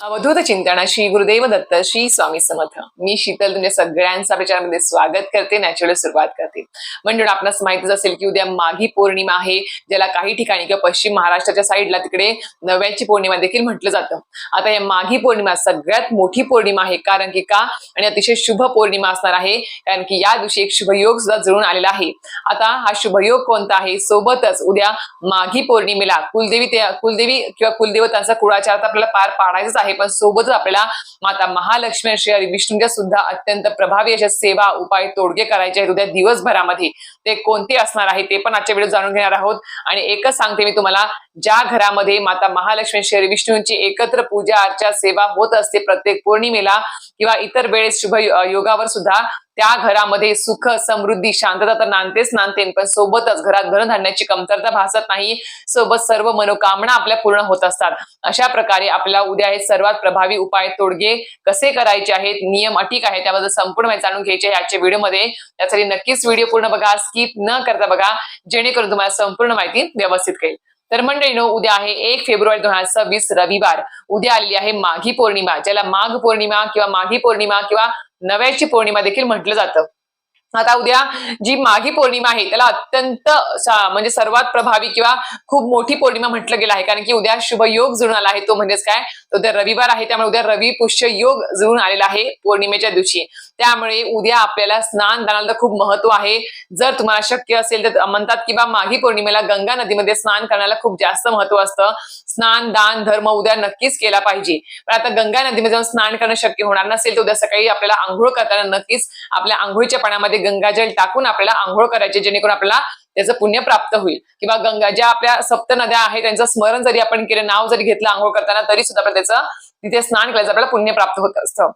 अवधूत चिंतन श्री गुरुदेव दत्त श्री स्वामी समर्थ. मी शीतल तुमच्या सगळ्यांचा विचारामध्ये स्वागत करते नॅचरल सुरुवात करते. म्हणून आपणास माहितीच असेल की उद्या माघी पौर्णिमा आहे ज्याला काही ठिकाणी किंवा पश्चिम महाराष्ट्राच्या साईडला तिकडे नव्याची पौर्णिमा देखील म्हटलं जातं. आता या माघी पौर्णिमा सगळ्यात मोठी पौर्णिमा आहे कारण की का? आणि अतिशय शुभ पौर्णिमा असणार आहे कारण की या दिवशी एक शुभयोग सुद्धा जुळून आलेला आहे. आता हा शुभयोग कोणता आहे? सोबतच उद्या माघी पौर्णिमेला कुलदेवी ते कुलदेवी किंवा कुलदेवतांचा कुळाचार तर आपल्याला पार पाडायचाच आहे. पण सोबतच आपल्याला माता महालक्ष्मी श्री हरी विष्णूंच्या सुद्धा अत्यंत प्रभावी अशा सेवा उपाय तोडगे करायचे आहेत उद्या दिवसभरामध्ये. ते कोणते असणार आहे ते पण आजच्या व्हिडिओ जाणून घेणार आहोत. आणि एकच सांगते मी तुम्हाला ज्या घरामध्ये माता महालक्ष्मी श्री हरी विष्णूंची एकत्र पूजा अर्चा सेवा होत असते प्रत्येक पौर्णिमेला किंवा इतर वेळेस शुभ योगावर सुद्धा त्या घरामध्ये सुख समृद्धी शांतता तर नांदतेच नांदते पण सोबतच घरात धनधान्याची कमतरता भासत नाही. सोबत सर्व मनोकामना आपल्या पूर्ण होत असतात. अशा प्रकारे आपल्याला उद्या हे सर्वात प्रभावी उपाय तोडगे कसे करायचे आहेत? नियम अटी काय त्याबद्दल संपूर्ण माहिती जाणून घ्यायचे आहे आजच्या व्हिडिओमध्ये. त्यासाठी नक्कीच व्हिडिओ पूर्ण बघा स्किप न करता बघा जेणेकरून तुम्हाला संपूर्ण माहिती व्यवस्थित कळेल. तर मंडळीनो उद्या आहे एक फेब्रुवारी दोन हजार सव्वीस रविवार. उद्या आलेली आहे माघी पौर्णिमा ज्याला माघ पौर्णिमा किंवा माघी पौर्णिमा किंवा नव्याची पौर्णिमा देखील म्हटलं जातं. आता उद्या जी माघी पौर्णिमा आहे त्याला अत्यंत म्हणजे सर्वात प्रभावी किंवा खूप मोठी पौर्णिमा म्हटलं गेलं आहे. कारण की उद्या शुभ योग जुळून आला आहे तो म्हणजेच काय? उद्या रविवार आहे त्यामुळे उद्या रवी पुष्य योग जुळून आलेला आहे पौर्णिमेच्या दिवशी. त्यामुळे उद्या आपल्याला स्नान दानाला खूप महत्त्व आहे. जर तुम्हाला शक्य असेल तर म्हणतात की बा माघी पौर्णिमेला गंगा नदीमध्ये स्नान करण्याला खूप जास्त महत्त्व असतं. स्नान दान धर्म उद्या नक्कीच केला पाहिजे. पण आता गंगा नदीमध्ये जाऊन स्नान करणं शक्य होणार नसेल तर उद्या सकाळी आपल्याला आंघोळ करताना नक्कीच आपल्या आंघोळीच्या पाण्यामध्ये गंगाजल टाकून आपल्याला आंघोळ करायचे जेणेकरून आपल्याला त्याचं पुण्य प्राप्त होईल. किंवा गंगा ज्या आपल्या सप्त नद्या आहेत त्यांचं स्मरण जरी आपण केलं नाव जरी घेतलं आंघोळ करताना तरी सुद्धा त्याचं तिथे स्नान केल्याचं आपल्याला पुण्य प्राप्त होत असतं.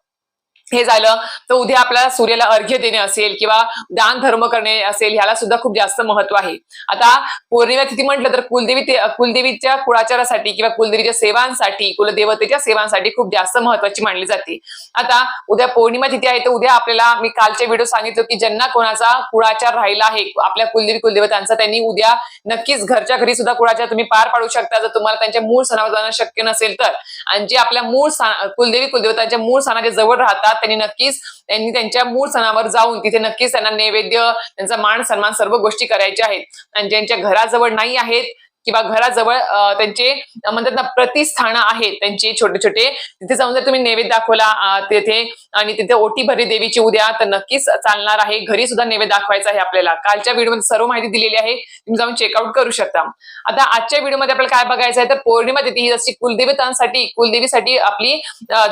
हे झालं तर उद्या आपल्याला सूर्याला अर्घ्य देणे असेल किंवा दान धर्म करणे असेल ह्याला सुद्धा खूप जास्त महत्त्व आहे. आता पौर्णिमा तिथी म्हटलं तर कुलदेवी कुलदेवीच्या कुळाचारासाठी किंवा कुलदेवीच्या सेवांसाठी कुलदेवतेच्या सेवांसाठी खूप जास्त महत्वाची मानली जाते. आता उद्या पौर्णिमा तिथी आहे तर उद्या आपल्याला मी कालच्या व्हिडिओ सांगितलं की ज्यांना कोणाचा कुळाचार राहिला आहे आपल्या कुलदेवी कुलदेवतांचा त्यांनी उद्या नक्कीच घरच्या घरी सुद्धा कुळाचार तुम्ही पार पाडू शकता. जर तुम्हाला त्यांच्या मूळ सणावर जाणं शक्य नसेल तर. आणि जे आपल्या मूळ सण- कुलदेवी कुलदेवतांच्या मूळ सणाच्या जवळ राहतात त्यांनी नक्कीच त्यांनी त्यांच्या मूळ सणावर जाऊन तिथे नक्कीच त्यांना नैवेद्य त्यांचा मान सन्मान सर्व गोष्टी करायच्या आहेत. आणि ज्यांच्या घराजवळ नाही आहेत किंवा घराजवळ त्यांचे म्हणतात ना प्रतिस्थानं आहेत त्यांचे छोटे छोटे तिथे जाऊन जर तुम्ही नैवेद्य दाखवला तेथे तिथे आणि तिथे ओटी भरी देवीची उद्या तर नक्कीच चालणार आहे. घरी सुद्धा नैवेद्य दाखवायचा आहे आपल्याला. कालच्या व्हिडिओमध्ये सर्व माहिती दिलेली आहे. तुम्ही जाऊन चेकआउट करू शकता. आता आजच्या व्हिडिओमध्ये आपल्याला काय बघायचं आहे तर पौर्णिमा तिथी ही जशी कुलदेवतांसाठी कुलदेवीसाठी आपली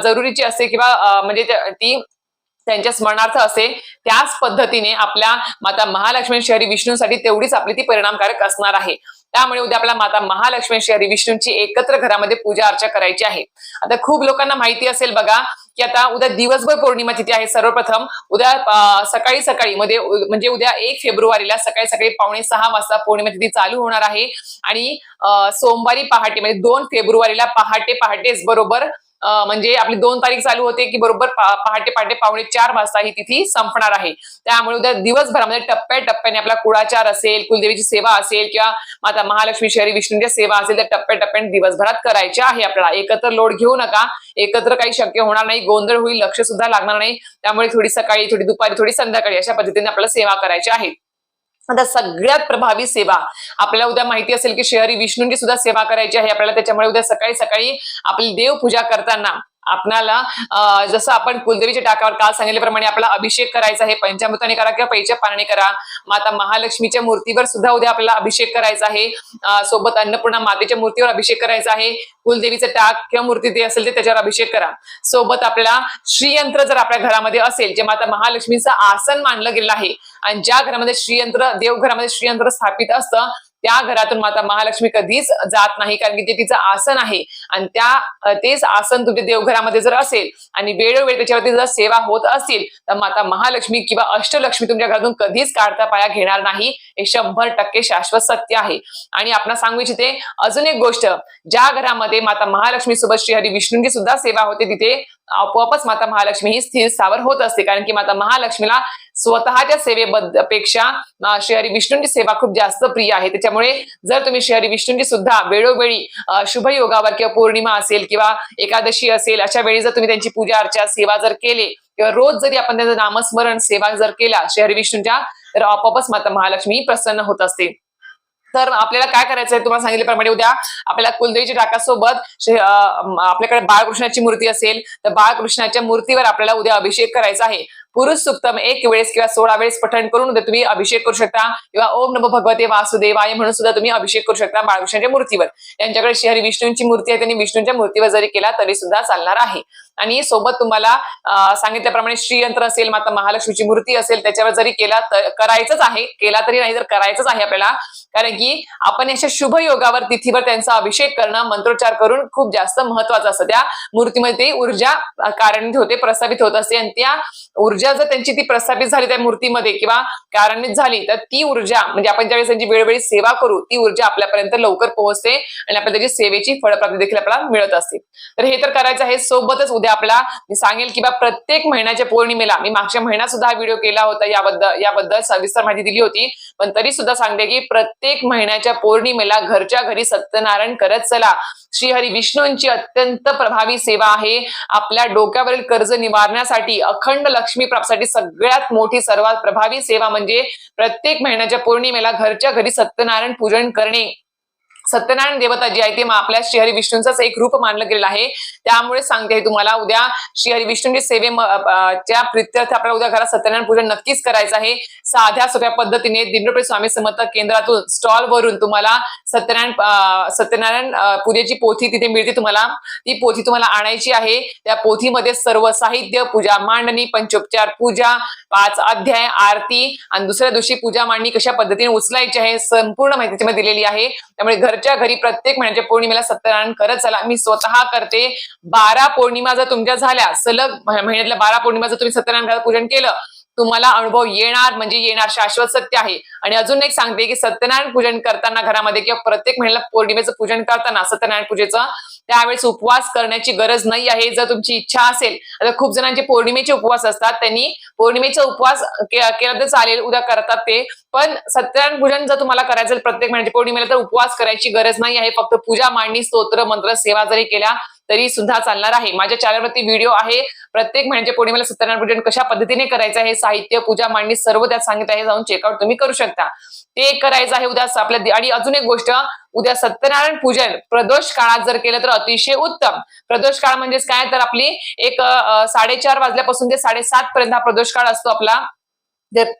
जरुरीची असते किंवा म्हणजे ती त्यांच्या स्मरणार्थ असे त्याच पद्धतीने आपल्या माता महालक्ष्मी शहरी विष्णूसाठी तेवढीच आपली ती परिणामकारक असणार आहे. त्यामुळे उद्या आपल्या माता महालक्ष्मी हरी विष्णूंची एकत्र घरामध्ये पूजा अर्चा करायची आहे. आता खूप लोकांना माहिती असेल बघा की आता उद्या दिवसभर पौर्णिमा तिथे आहे. सर्वप्रथम उद्या सकाळी सकाळी मध्ये म्हणजे उद्या एक फेब्रुवारीला सकाळी सकाळी पावणे सहा वाजता पौर्णिमा तिथी चालू होणार आहे. आणि सोमवारी पहाटे म्हणजे दोन फेब्रुवारीला पहाटे पहाटेच बरोबर म्हणजे आपली दोन तारीख चालू होते की बरोबर पहाटे पहाटे पावणे चार वाजता ही तिथी संपणार आहे. त्यामुळे उद्या दिवसभरामध्ये टप्प्याटप्प्याने आपला कुळाचार असेल कुलदेवीची सेवा असेल किंवा माता महालक्ष्मी शहरी विष्णूंच्या सेवा असेल त्या टप्प्याटप्प्याने दिवसभरात करायच्या आहे आपल्याला. एकत्र लोड घेऊ नका. एकत्र काही शक्य होणार नाही. गोंधळ होईल लक्ष सुद्धा लागणार नाही. त्यामुळे थोडी सकाळी थोडी दुपारी थोडी संध्याकाळी अशा पद्धतीने आपल्याला सेवा करायच्या आहेत आता सगळ्यात प्रभावी सेवा. आपल्याला उद्या माहिती असेल की शहरी विष्णूंची सुद्धा सेवा करायची आहे. आपल्याला त्याच्यामुळे उद्या सकाळी सकाळी आपली देवपूजा करताना आपणाला जसं आपण कुलदेवीच्या टाकावर काल सांगितल्याप्रमाणे आपल्याला अभिषेक करायचा आहे. पंचामृताने करा किंवा पैच्या पाणी करा. माता महालक्ष्मीच्या मूर्तीवर सुद्धा उद्या आपल्याला अभिषेक करायचा आहे. सोबत अन्नपूर्णा मातेच्या मूर्तीवर अभिषेक करायचा आहे. कुलदेवीचं टाक किंवा मूर्ती ते असेल ते त्याच्यावर अभिषेक करा. सोबत आपल्याला श्रीयंत्र जर आपल्या घरामध्ये असेल जे माता महालक्ष्मीचं आसन मानलं गेलं आहे आणि ज्या घरामध्ये श्रीयंत्र देवघरामध्ये श्रीयंत्र स्थापित असतं त्या घरातून माता महालक्ष्मी कधीच जात नाही कारण की ते तिचं आसन आहे. आणि त्या तेच आसन तुमच्या देवघरामध्ये जर असेल आणि वेळोवेळी त्याच्यावरती जर सेवा होत असतील तर माता महालक्ष्मी किंवा अष्टलक्ष्मी तुमच्या घरातून कधीच काढता पाया घेणार नाही. हे शंभर टक्के शाश्वत सत्य आहे. आणि आपण सांगू इच्छिते अजून एक गोष्ट ज्या घरामध्ये माता महालक्ष्मी सोबत श्री हरी विष्णूंची सुद्धा सेवा होते तिथे आपोआपच माता महालक्ष्मी ही स्थिर स्थावर होत असते. कारण की माता महालक्ष्मीला स्वतःच्या सेवेबद्दलपेक्षा श्रीहरी विष्णूंची सेवा खूप जास्त प्रिय आहे. त्याच्यामुळे जर तुम्ही श्रीहरी विष्णूंची सुद्धा वेळोवेळी शुभ योगावर किंवा पौर्णिमा असेल किंवा एकादशी असेल अशा वेळी जर तुम्ही त्यांची पूजा अर्चा सेवा जर केले किंवा रोज जरी आपण त्यांचं नामस्मरण सेवा जर केला श्रीहरी विष्णूंच्या तर आपोआपच माता महालक्ष्मी प्रसन्न होत असते. तर आपल्याला काय करायचं आहे तुम्हाला सांगितल्याप्रमाणे उद्या आपल्याला कुलदेवीच्या टाकासोबत श्री- आपल्याकडे बाळकृष्णाची मूर्ती असेल तर बाळकृष्णाच्या मूर्तीवर आपल्याला उद्या अभिषेक करायचा आहे. पुरुष सुक्तम एक वेळेस किंवा सोळा वेळेस पठण करून तुम्ही अभिषेक करू शकता. किंवा ओम नमो भगवते वासुदेवाय म्हणून सुद्धा तुम्ही अभिषेक करू शकता बाळकृष्णाच्या मूर्तीवर. यांच्याकडे श्रीहरी विष्णूंची मूर्ती आहे त्यांनी विष्णूंच्या मूर्तीवर जरी केला तरी सुद्धा चालणार आहे. आणि सोबत तुम्हाला सांगितल्याप्रमाणे श्रीयंत्र असेल माता महालक्ष्मीची मूर्ती असेल त्याच्यावर जरी केला तर करायचंच आहे केला तरी नाही तर करायचंच आहे आपल्याला कारण की आपण अशा शुभ योगावर तिथीवर त्यांचा अभिषेक करणं मंत्रोच्चार करून खूप जास्त महत्वाचं असतं. त्या मूर्तीमध्ये ऊर्जा अं, कारणीत होते प्रस्थापित होत असते. आणि त्या ऊर्जा जर त्यांची ती प्रस्थापित झाली त्या मूर्तीमध्ये किंवा कारणीत झाली तर ती ऊर्जा म्हणजे आपण ज्यावेळेस त्यांची वेळोवेळी सेवा करू ती ऊर्जा आपल्यापर्यंत लवकर पोहोचते आणि आपल्याला त्याची सेवेची फळप्राप्ती देखील आपल्याला मिळत असते. तर हे तर करायचं आहे. सोबतच उद्या आपला मी सांगेल की बा प्रत्येक महिन्याच्या पौर्णिमेला मी मागच्या महिन्यात सुद्धा हा व्हिडिओ केला होता याबद्दल याबद्दल सविस्तर माहिती दिली होती. पण तरी सुद्धा सांगते की प्रत्येक महिन्याच्या पौर्णिमेला घरच्या घरी सत्यनारायण करत चला. श्रीहरी विष्णूंची अत्यंत प्रभावी सेवा आहे. आपल्या डोक्यावरील कर्ज निवारण्यासाठी अखंड लक्ष्मी प्राप्तीसाठी सगळ्यात मोठी सर्वात प्रभावी सेवा म्हणजे प्रत्येक महिन्याच्या पौर्णिमेला घरच्या घरी सत्यनारायण पूजन करणे. सत्यनारायण देवता जी आहे ती मग आपल्या श्रीहरी विष्णूंचाच एक रूप मानलं गेलेलं आहे. त्यामुळे सांगते तुम्हाला उद्या श्रीहरी विष्णूंची सेवे त्या प्रित्यर्थ आपल्याला उद्या घरात सत्यनारायण पूजन नक्कीच करायचं आहे. साध्या सोप्या पद्धतीने दिंडोपे स्वामी समर्थ केंद्रातून स्टॉल वरून तुम्हाला सत्यनारायण सत्यनारायण पूजेची पोथी तिथे मिळते तुम्हाला. ती पोथी तुम्हाला आणायची आहे. त्या पोथीमध्ये सर्व साहित्य पूजा मांडणी पंचोपचार पूजा पाच अध्याय आरती आणि दुसऱ्या दिवशी पूजा मांडणी कशा पद्धतीने उचलायची आहे संपूर्ण माहिती त्याच्यामध्ये दिलेली आहे. त्यामुळे घरच्या घरी प्रत्येक महिन्याच्या पौर्णिमेला सत्यनारायण करत चला. मी स्वतः करते. बारा पौर्णिमा जर तुमच्या झाल्या सलग महिन्यातल्या बारा पौर्णिमा जर तुम्ही सत्यनारायण घरात पूजन केलं तुम्हाला अनुभव येणार म्हणजे येणार शाश्वत सत्य आहे. आणि अजून एक सांगते की सत्यनारायण पूजन करताना घरामध्ये किंवा प्रत्येक महिन्याला पौर्णिमेचं पूजन करताना सत्यनारायण पूजेचं त्यावेळेस उपवास करण्याची गरज नाही आहे. जर तुमची इच्छा असेल आता खूप जणांचे पौर्णिमेचे उपवास असतात. त्यांनी पौर्णिमेचा उपवास केला तर चालेल उद्या करतात ते. पण सत्यनारायण पूजन जर तुम्हाला करायचं असेल प्रत्येक महिन्याच्या पौर्णिमेला तर उपवास करायची गरज नाही आहे. फक्त पूजा मांडणी स्तोत्र मंत्र सेवा जरी केल्या तरी सुद्धा चालणार आहे. माझ्या चॅनलवरती व्हिडिओ आहे. प्रत्येक महिन्याच्या पौर्णिमेला सत्यनारायण पूजन कशा पद्धतीने करायचं आहे साहित्य पूजा मांडणी सर्व त्यात सांगितलं आहे. जाऊन चेकआउट तुम्ही करू शकता. ते करायचं आहे उद्या आपल्या आणि अजून एक गोष्ट उद्या सत्यनारायण पूजन प्रदोष काळात जर केलं तर अतिशय उत्तम. प्रदोष काळ म्हणजेच काय? तर आपली एक साडेचार वाजल्यापासून ते साडेसात पर्यंत हा प्रदोष काळ असतो आपला.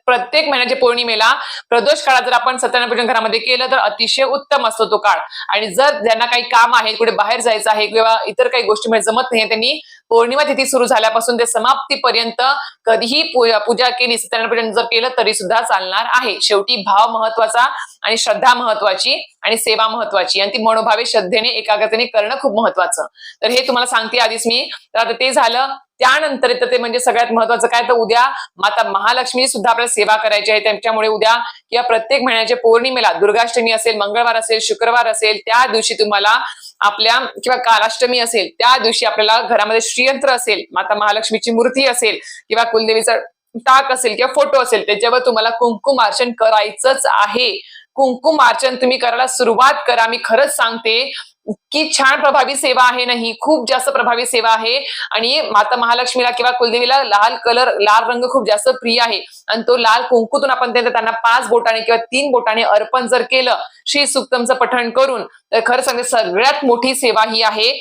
प्रत्येक महिन्याच्या पौर्णिमेला प्रदोष काळात जर आपण सत्यनारायण पूजन घरामध्ये केलं तर अतिशय उत्तम असतो तो काळ. आणि जर ज्यांना काही काम आहे कुठे बाहेर जायचं आहे किंवा इतर काही गोष्टी म्हणजे जमत नाही त्यांनी पौर्णिमा तिथी सुरू झाल्यापासून ते समाप्तीपर्यंत कधीही पूजा केली सत्यनारायण पूजन जर केलं तरी सुद्धा चालणार आहे. शेवटी भाव महत्त्वाचा आणि श्रद्धा महत्वाची आणि सेवा महत्वाची. आणि ती मनोभावे श्रद्धेने एकाग्रतेने करणं खूप महत्वाचं. तर हे तुम्हाला सांगते आधीच मी. तर आता ते झालं. त्यानंतर येतं ते म्हणजे सगळ्यात महत्वाचं काय तर उद्या माता महालक्ष्मी सुद्धा आपल्याला सेवा करायची आहे. त्यांच्यामुळे उद्या किंवा प्रत्येक महिन्याच्या पौर्णिमेला दुर्गाष्टमी असेल मंगळवार असेल शुक्रवार असेल त्या दिवशी तुम्हाला आपल्या किंवा कालाष्टमी असेल त्या दिवशी आपल्याला घरामध्ये श्रीयंत्र असेल माता महालक्ष्मीची मूर्ती असेल किंवा कुलदेवीचा ताक असेल किंवा फोटो असेल त्याच्यावर तुम्हाला कुंकुम अर्चन करायचंच आहे. कुंकुम अर्चन तुम्ही करायला सुरुवात करा. मी खरंच सांगते इतकी छान प्रभावी सेवा आहे ना ही. खूप जास्त प्रभावी सेवा आहे. आणि माता महालक्ष्मीला किंवा कुलदेवीला लाल कलर लाल रंग खूप जास्त प्रिय आहे. आणि तो लाल कुंकूतून आपण त्यांना त्यांना पाच बोटाने किंवा तीन बोटाने अर्पण जर केलं श्री सुक्तमचं पठण करून तर खरं सांगते सगळ्यात मोठी सेवा ही आहे.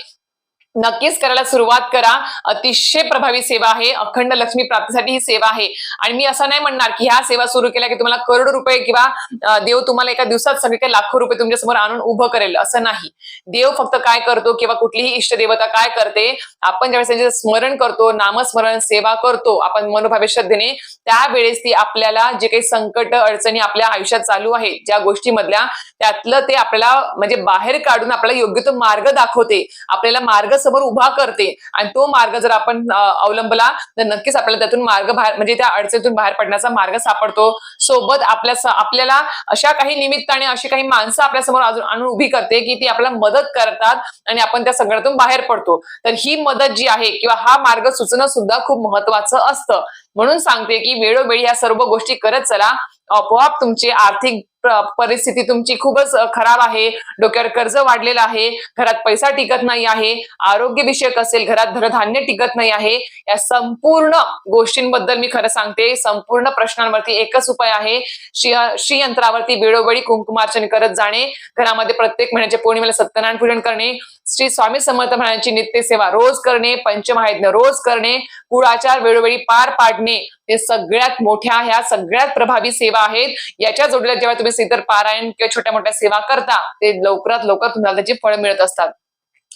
नक्कीच करायला सुरुवात करा. अतिशय प्रभावी सेवा आहे. अखंड लक्ष्मी प्राप्तीसाठी ही सेवा आहे. आणि मी असं नाही म्हणणार की ह्या सेवा सुरू केल्या की तुम्हाला करोड रुपये किंवा देव तुम्हाला एका दिवसात सगळे काही लाखो रुपये तुमच्यासमोर आणून उभं करेल असं नाही. देव फक्त काय करतो किंवा कुठलीही इष्ट देवता काय करते आपण ज्यावेळेस त्यांचे स्मरण करतो नामस्मरण सेवा करतो आपण मनोभावे श्रद्धेने त्यावेळेस ती आपल्याला जे काही संकट अडचणी आपल्या आयुष्यात चालू आहे ज्या गोष्टीमधल्या त्यातलं ते आपल्याला म्हणजे बाहेर काढून आपल्याला योग्य तो मार्ग दाखवते. आपल्याला मार्ग समोर उभा करते. आणि तो मार्ग जर आपण अवलंबला तर नक्कीच आपल्याला त्यातून मार्ग बाहेर म्हणजे त्या अडचणीतून बाहेर पडण्याचा मार्ग सापडतो. सोबत आपल्या आपल्याला अशा काही निमित्ताने अशी काही माणसं आपल्यासमोर अजून आणून उभी करते की ती आपल्याला मदत करतात आणि आपण त्या सगळ्यातून बाहेर पडतो. तर ही मदत जी आहे किंवा हा मार्ग सुचणं सुद्धा खूप महत्वाचं असतं. म्हणून सांगते की वेळोवेळी या सर्व गोष्टी करत चला. आपोआप तुमचे आर्थिक परिस्थिती तुमची खूपच खराब आहे. डोक्यावर कर्ज वाढलेलं आहे. घरात पैसा टिकत नाही आहे. आरोग्य विषयक असेल घरात धनधान्य टिकत नाही आहे. या संपूर्ण गोष्टींबद्दल मी खरं सांगते. संपूर्ण प्रश्नांवरती एकच उपाय आहे. श्री श्रीयंत्रावरती वेळोवेळी कुंकुमार्चन करत जाणे. घरामध्ये प्रत्येक महिन्याच्या पौर्णिमेला सत्यनारायण पूजन करणे. श्री स्वामी समर्थ महाराजांची नित्यसेवा रोज करणे पंचमहायज्ञ रोज करणे कुळाचार वेळोवेळी पार पाडणे हे सगळ्यात मोठ्या ह्या सगळ्यात प्रभावी सेवा आहेत. याच्या जोडीला जेव्हा तुम्ही सीतर पारायण किंवा छोट्या मोठ्या सेवा करता ते लवकरात लवकर तुम्हाला त्याची फळ मिळत असतात.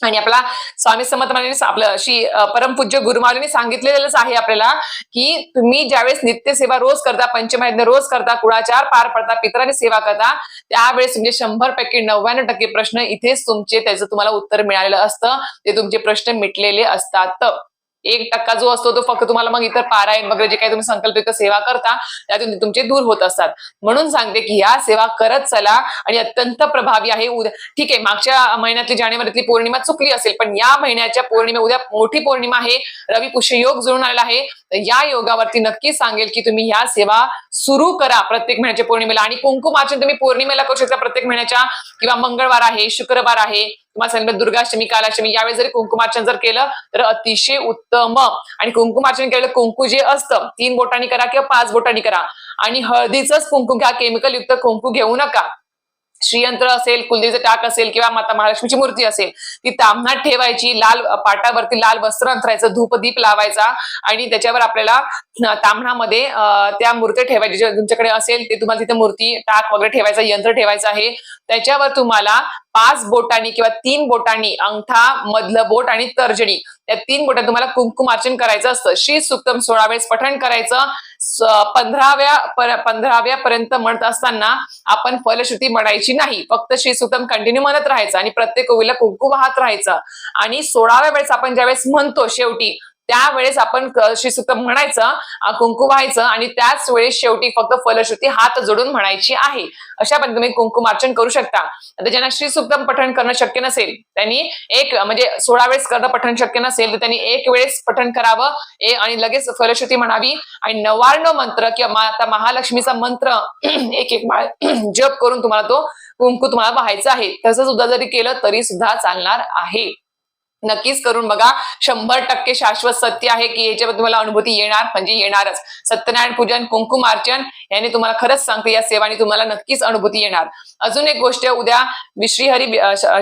आणि आपला स्वामी समर्थ महाराजांनी आपलं अशी परमपूज्य गुरुमाऊलींनी सांगितलेलंच आहे आपल्याला की तुम्ही ज्यावेळेस नित्यसेवा रोज करता पंचमहायज्ञ रोज करता कुळाचार पार पडता पित्राने सेवा करता त्यावेळेस तुमचे शंभर पैकी नव्याण्णव टक्के प्रश्न इथेच तुमचे त्याचं तुम्हाला उत्तर मिळालेलं असतं. ते तुमचे प्रश्न मिटलेले असतात. एक टक्का जो असतो तो फक्त तुम्हाला मग इतर पारायण वगैरे जे काही तुम्ही संकल्पित सेवा करता त्यातून तुमचे दूर होत असतात. म्हणून सांगते की ह्या सेवा करत चला आणि अत्यंत प्रभावी आहे. उद्या ठीक आहे मागच्या महिन्यातली जानेवारीतली पौर्णिमा चुकली असेल पण या महिन्याच्या पौर्णिमा उद्या मोठी पौर्णिमा आहे. रवी पुष्य योग जुळून आलेला आहे. या योगावरती नक्की सांगेल की तुम्ही ह्या सेवा सुरू करा प्रत्येक महिन्याच्या पौर्णिमेला. आणि कुंकुमाचन तुम्ही पौर्णिमेला करू शकता प्रत्येक महिन्याच्या किंवा मंगळवार आहे शुक्रवार आहे. किंवा सांगितलं दुर्गाष्टमी कालाष्टमी यावेळी जरी कुंकुमार्चन जर केलं तर अतिशय उत्तम. आणि कुंकुमार्चन केलेलं कुंकू जे असतं तीन बोटांनी करा किंवा पाच बोटांनी करा. आणि हळदीचंच कुंकू घ्या केमिकल युक्त कुंकू घेऊ नका. श्रीयंत्र असेल कुलदेवीचं टाक असेल किंवा माता महालक्ष्मीची मूर्ती असेल ती तामणात ठेवायची लाल पाटावरती लाल वस्त्र अंतरायचं धूप दीप लावायचा आणि त्याच्यावर आपल्याला अं, ताम्हणामध्ये त्या मूर्ती ठेवायची जे तुमच्याकडे असेल ते तुम्हाला तिथे मूर्ती टाक वगैरे ठेवायचं यंत्र ठेवायचं आहे. त्याच्यावर तुम्हाला पाच बोटांनी किंवा तीन बोटांनी अंगठा मधलं बोट आणि तर्जनी त्या तीन बोटात तुम्हाला कुंकुमार्चन करायचं असतं. श्री सुक्तम सोळा वेळेस पठण करायचं. पंधराव्या पर- पंधराव्या पर्यंत म्हणत असताना आपण फलश्रुती म्हणायची नाही. फक्त श्री सुतम कंटिन्यू म्हणत राहायचं आणि प्रत्येक ओवीला कुंकू वाहत राहायचं. आणि सोळाव्या वेळेस आपण ज्यावेळेस म्हणतो शेवटी त्यावेळेस आपण क- श्री म्हणायचं कुंकू व्हायचं आणि त्याच वेळेस शेवटी फक्त फलश्रुती हात जोडून म्हणायची आहे. अशा पद्धतीने तुम्ही कुंकुमार्चन करू शकता. आता ज्यांना श्री सुक्तम पठण करणं शक्य नसेल त्यांनी एक म्हणजे सोळा वेळेस करणं पठण शक्य नसेल तर त्यांनी एक वेळेस पठण करावं ए- आणि लगेच फलश्रुती म्हणावी. आणि नवार्ण मंत्र किंवा माता महालक्ष्मीचा मंत्र एक एक माळ जप करून तुम्हाला तो कुंकू तुम्हाला व्हायचा आहे. तसं सुद्धा जरी केलं तरी सुद्धा चालणार आहे. नक्कीच करून बघा. शंभर टक्के शाश्वत सत्य आहे की याच्यावर तुम्हाला अनुभूती येणार म्हणजे येणारच. सत्यनारायण पूजन कुंकुमार्चन याने तुम्हाला खरंच सांगते या सेवानी तुम्हाला नक्कीच अनुभूती येणार. अजून एक गोष्ट उद्या श्रीहरी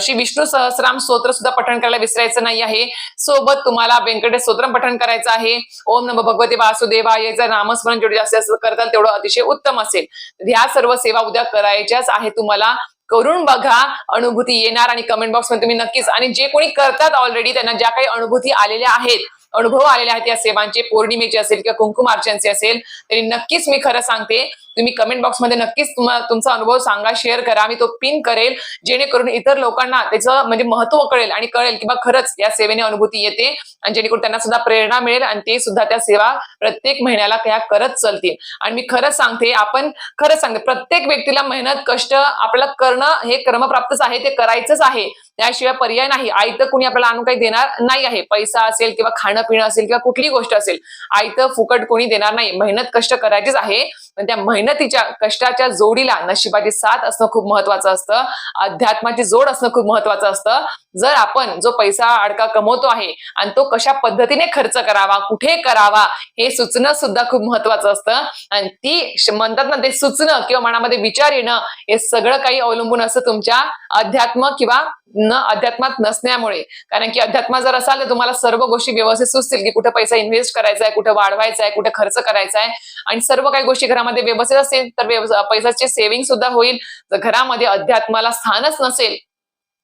श्री विष्णू सहस्राम स्तोत्र सुद्धा पठण करायला विसरायचं नाही आहे. सोबत तुम्हाला व्यंकटेश स्तोत्रम पठण करायचं आहे. ओम नम भगवते वासुदेवाय याचं नामस्मरण जेवढे जास्त करताल तेवढं अतिशय उत्तम असेल. तर ह्या सर्व सेवा उद्या करायच्याच आहे तुम्हाला. करून बघा. अनुभूती येणार आणि कमेंट बॉक्समध्ये तुम्ही नक्कीच आणि जे कोणी करतात ऑलरेडी त्यांना ज्या काही अनुभूती आलेल्या आहेत अनुभव आलेले आहेत या सेवांचे. पौर्णिमेचे असेल किंवा कुंकुमार्चनचे असेल तरी नक्कीच मी खरं सांगते तुम्ही कमेंट बॉक्समध्ये नक्कीच तुमचा अनुभव सांगा शेअर करा. मी तो पिन करेल जेणेकरून इतर लोकांना त्याचं म्हणजे महत्त्व कळेल आणि कळेल की बा खरंच या सेवेने अनुभूती येते आणि जेणेकरून त्यांना सुद्धा प्रेरणा मिळेल आणि ते सुद्धा त्या सेवा प्रत्येक महिन्याला त्या करत चालतील. आणि मी खरंच सांगते आपण खरंच सांगते प्रत्येक व्यक्तीला मेहनत कष्ट आपल्याला करणं हे क्रमप्राप्तच आहे ते करायचंच आहे. त्याशिवाय पर्याय नाही. आयतं कुणी आपल्याला आणून काही देणार नाही आहे. पैसा असेल किंवा खाणं पिणं असेल किंवा कुठलीही गोष्ट असेल आयतं फुकट कोणी देणार नाही. मेहनत कष्ट करायचीच आहे. पण त्या मेहनतीच्या कष्टाच्या जोडीला नशिबाची साथ असणं खूप महत्वाचं असतं. अध्यात्माची जोड असणं खूप महत्वाचं असतं. जर आपण जो पैसा अडका कमवतो आहे आणि तो कशा पद्धतीने खर्च करावा कुठे करावा हे सुचणं सुद्धा खूप महत्वाचं असतं. आणि ती म्हणतात ना ते सुचणं किंवा मनामध्ये विचार येणं हे सगळं काही अवलंबून असतं तुमच्या अध्यात्म किंवा न अध्यात्मात नसण्यामुळे. कारण की अध्यात्मा जर असाल तर तुम्हाला सर्व गोष्टी व्यवस्थित सुचतील की कुठे पैसा इन्व्हेस्ट करायचा आहे कुठे वाढवायचा आहे कुठे खर्च करायचा आहे आणि सर्व काही गोष्टी घरामध्ये व्यवस्थित असेल तर पैशाची पैशाचे सेव्हिंग सुद्धा होईल. जर घरामध्ये अध्यात्माला स्थानच नसेल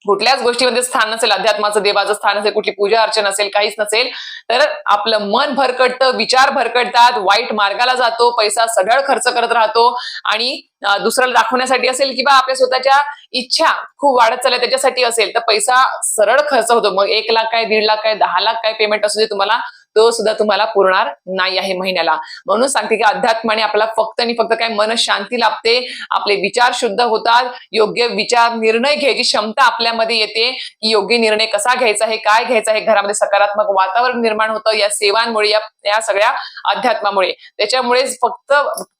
कुठल्याच गोष्टीमध्ये स्थान नसेल अध्यात्माचं देवाचं स्थान असेल कुठली पूजा अर्चना असेल काहीच नसेल तर आपलं मन भरकटतं विचार भरकटतात वाईट मार्गाला जातो पैसा सढळ खर्च करत राहतो आणि दुसऱ्याला दाखवण्यासाठी असेल किंवा आपल्या स्वतःच्या इच्छा खूप वाढत चालल्या त्याच्यासाठी असेल तर पैसा सरळ खर्च होतो. मग एक लाख काय दीड लाख काय दहा लाख काय पेमेंट असू दे तुम्हाला तो सुद्धा तुम्हाला पुरणार नाही आहे महिन्याला. म्हणून सांगते की अध्यात्माने आपल्याला फक्त आणि फक्त काय मन शांती लाभते आपले विचार शुद्ध होतात योग्य विचार निर्णय घ्यायची क्षमता आपल्यामध्ये येते की योग्य निर्णय कसा घ्यायचा आहे काय घ्यायचं आहे घरामध्ये सकारात्मक वातावरण निर्माण होतं या सेवांमुळे या सगळ्या अध्यात्मामुळे. त्याच्यामुळेच फक्त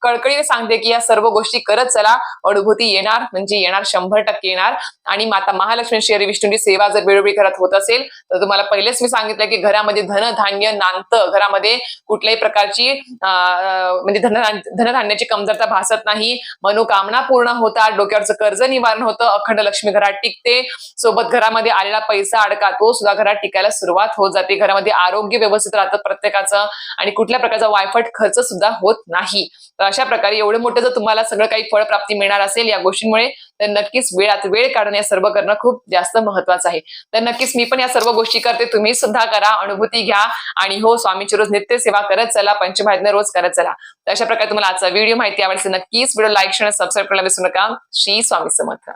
कळकळीने सांगते की या सर्व गोष्टी करत चला अनुभूती येणार म्हणजे येणार शंभर टक्के येणार. आणि माता महालक्ष्मी श्री विष्णूंची सेवा जर वेळोवेळी करत होत असेल तर तुम्हाला पहिलेच मी सांगितलं की घरामध्ये धन धान्य शांत घरामध्ये कुठल्याही प्रकारची म्हणजे धन धनधान्याची कमतरता भासत नाही. मनोकामना पूर्ण होतात. डोक्यावरचं कर्ज निवारण होतं. अखंड लक्ष्मी घरात टिकते. सोबत घरामध्ये आलेला पैसा अडका तो सुद्धा घरात टिकायला सुरुवात होत जाते. घरामध्ये आरोग्य व्यवस्थित राहतं प्रत्येकाचं आणि कुठल्या प्रकारचा वायफट खर्च सुद्धा होत नाही. तर अशा प्रकारे एवढे मोठे जर तुम्हाला सगळं काही फळप्राप्ती मिळणार असेल या गोष्टींमुळे तर नक्कीच वेळात वेळ काढून या सर्व करणं खूप जास्त महत्वाचं आहे. तर नक्कीच मी पण या सर्व गोष्टी करते. तुम्ही सुद्धा करा. अनुभूती घ्या आणि हो स्वामीची रोज नित्य सेवा करत चला पंचमायतने रोज करत चला. तर अशा प्रकारे तुम्हाला आजचा व्हिडिओ माहिती आवडते नक्कीच व्हिडिओ लाईक शेअर सबस्क्राईब करायला विसरू नका. श्री स्वामी समर्थ.